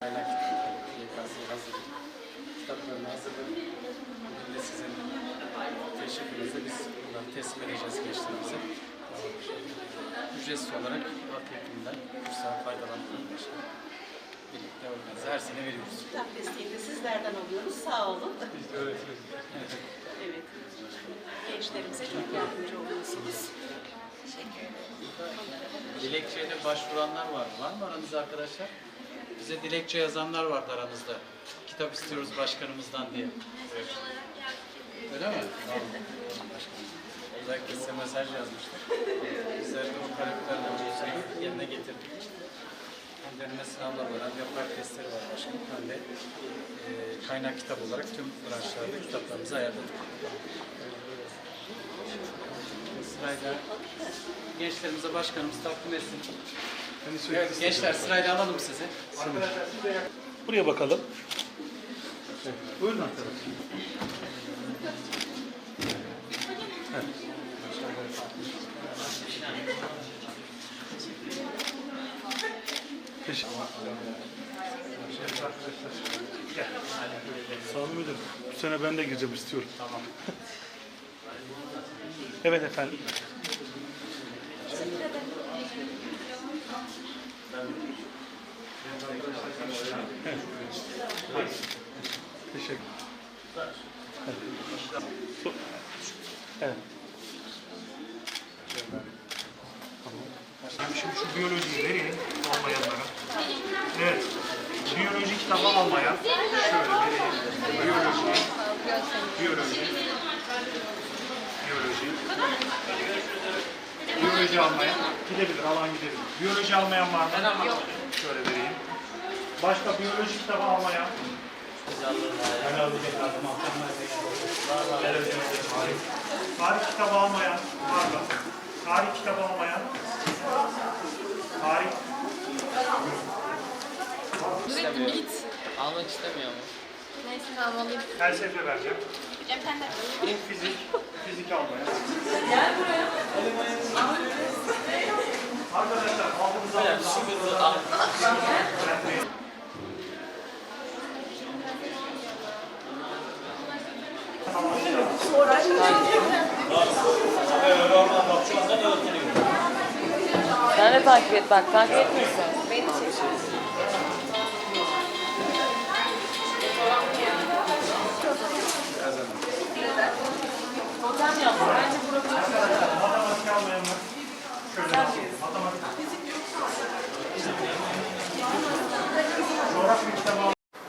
Kaynak YKS hazır. Kitaplarını hazırladık. Bugün de sizin teşekkürünüzle biz bunları teslim edeceğiz gençlerimize. Ücretsiz olarak halk eğitiminden kursdan faydalandırılmış. Birlikte organize her sene veriyoruz. Kitap desteğini de sizlerden alıyoruz. Sağ olun. Evet. Gençlerimize çok yardımcı oluyorsunuz. Teşekkür ederim. Dilekçeyle başvuranlar var. Var mı aranızda arkadaşlar? Bize dilekçe yazanlar vardı aranızda. Kitap istiyoruz başkanımızdan diye. Öyle mi? Tamam. Özellikle size mesaj yazmıştık. Bizler de o taleplerden dolayı yerine getirdik. Hem deneme sınavları var, yaprak testleri var başkanım. Hem de e, kaynak kitap olarak tüm branşlarda kitaplarımızı ayarladık. Sırayla gençlerimize başkanımız takdim etsin. Evet, gençler sırayla alalım sizi. Buraya bakalım. Buyurun arkadaşlar. Teşekkür Sağ olun müdürüm. Bu sene ben de gireceğim istiyorum. Tamam. Evet efendim. Teşekkür. Evet. Evet. Şimdi şu biyolojiyi vereyim almayanlara. Evet. Biyoloji kitabı almayan şöyle. Biyoloji. Biyoloji. Biyoloji. Biyoloji almayan gidebilir, alan gidebilir. Biyoloji almayan var mı? Şöyle vereyim. Başka biyoloji kitabı almayan? Tarih kitabı almayan var mı? Tarih kitabı almayan? Tarih Nurettin git. Almak istemiyor mu? Neyse tamam alayım. felsefe vereceğim. Hocam sen de. Fizik, fizik almayan. Arkadaşlar aldığınız aldığınız Sen de takip et bak takip etmiyorsun. Beni çek. Totem yap. Bence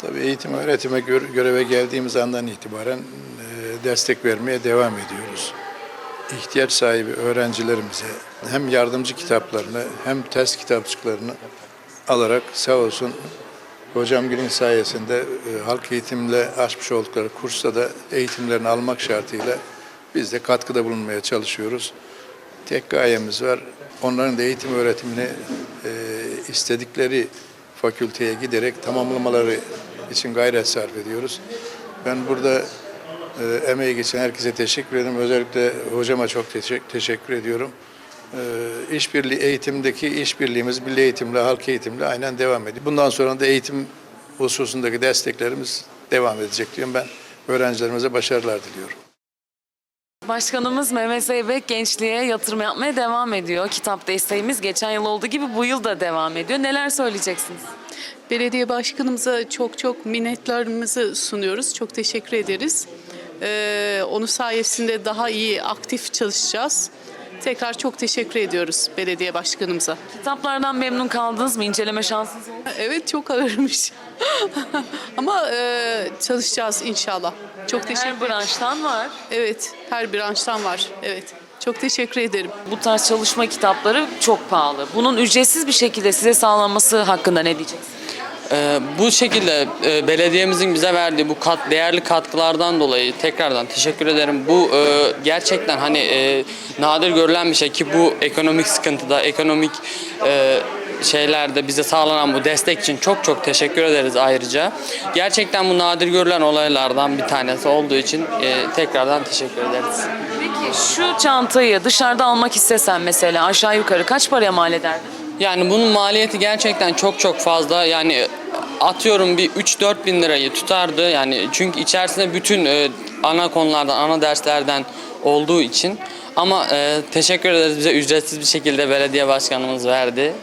Tabii eğitim öğretime gö- göreve geldiğimiz andan itibaren e, destek vermeye devam ediyoruz. İhtiyaç sahibi öğrencilerimize hem yardımcı kitaplarını hem test kitapçıklarını alarak sağ olsun hocam Gül'ün sayesinde e, halk eğitimle açmış oldukları kursta da eğitimlerini almak şartıyla biz de katkıda bulunmaya çalışıyoruz. Tek gayemiz var. Onların da eğitim öğretimini e, istedikleri fakülteye giderek tamamlamaları için gayret sarf ediyoruz. Ben burada e, emeği geçen herkese teşekkür ederim. Özellikle hocama çok teşek- teşekkür ediyorum. E, işbirliği eğitimdeki işbirliğimiz milli eğitimle, halk eğitimle aynen devam ediyor. Bundan sonra da eğitim hususundaki desteklerimiz devam edecek diyorum. Ben öğrencilerimize başarılar diliyorum. Başkanımız Mehmet Zeybek gençliğe yatırım yapmaya devam ediyor. Kitap desteğimiz geçen yıl olduğu gibi bu yıl da devam ediyor. Neler söyleyeceksiniz? Belediye başkanımıza çok çok minnetlerimizi sunuyoruz. Çok teşekkür ederiz. Ee, onun sayesinde daha iyi aktif çalışacağız. Tekrar çok teşekkür ediyoruz belediye başkanımıza. Kitaplardan memnun kaldınız mı? İnceleme şansınız oldu mu? Evet çok ağırmış. Ama e, çalışacağız inşallah. Çok teşekkür Her ederim. branştan var. Evet, her branştan var. Evet. Çok teşekkür ederim. Bu tarz çalışma kitapları çok pahalı. Bunun ücretsiz bir şekilde size sağlanması hakkında ne diyeceksiniz? Ee, bu şekilde e, belediyemizin bize verdiği bu kat değerli katkılardan dolayı tekrardan teşekkür ederim. Bu e, gerçekten hani e, nadir görülen bir şey ki bu ekonomik sıkıntıda, ekonomik e, şeylerde bize sağlanan bu destek için çok çok teşekkür ederiz ayrıca. Gerçekten bu nadir görülen olaylardan bir tanesi olduğu için e, tekrardan teşekkür ederiz. Peki şu çantayı dışarıda almak istesen mesela aşağı yukarı kaç paraya mal ederdin? Yani bunun maliyeti gerçekten çok çok fazla. Yani atıyorum bir 3-4 bin lirayı tutardı. Yani çünkü içerisinde bütün e, ana konulardan, ana derslerden olduğu için. Ama e, teşekkür ederiz bize ücretsiz bir şekilde belediye başkanımız verdi.